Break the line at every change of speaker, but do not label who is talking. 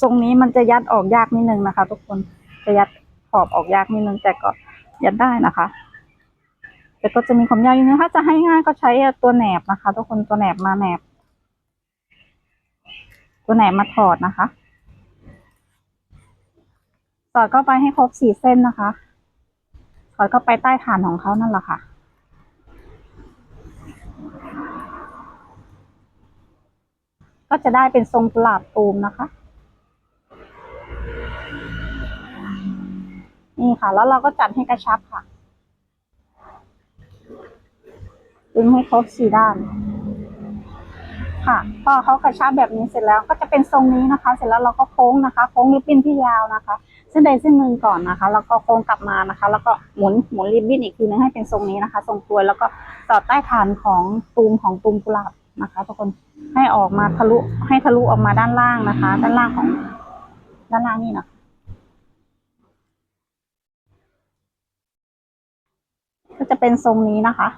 ทรงนี้มันจะยัดออกยากนิดนึงนะคะ ทุกคนจะยัดขอบออกยากนิดนึงแต่ก็ยัดได้นะคะ แต่ก็จะมีความยากนิดนึงถ้าจะให้ง่ายก็ใช้ตัวแหนบนะคะ ทุกคนตัวแหนบมาแหนบ ตัวแหนบมาถอดนะคะสอดเข้าไปให้ครบสี่เส้นนะคะสอดเข้าไปใต้ฐานของเขานั่นแหละค่ะก็จะได้เป็นทรงกลาบตูมนะคะ นี่ค่ะ แล้วเราก็จัดให้กระชับค่ะดึงให้ครบสี่ด้าน ค่ะ พอเขากระชับแบบนี้เสร็จแล้วก็จะเป็นทรงนี้นะคะ เสร็จแล้วเราก็โค้งนะคะ โค้งริบบิ้นที่ยาวนะคะ เส้นใดเส้นหนึ่งก่อนนะคะ แล้วก็โค้งกลับมานะคะ แล้วก็หมุนหมุนริบบิ้นอีกทีนึงให้เป็นทรงนี้นะคะ ทรงตัวยแล้วก็ต่อใต้ฐานของตูมของตูมกุหลาบนะคะทุกคนให้ออกมาทะลุให้ทะลุออกมาด้านล่างนะคะ ด้านล่างของ ด้านล่างนี่นะก็จะเป็นทรงนี้นะคะ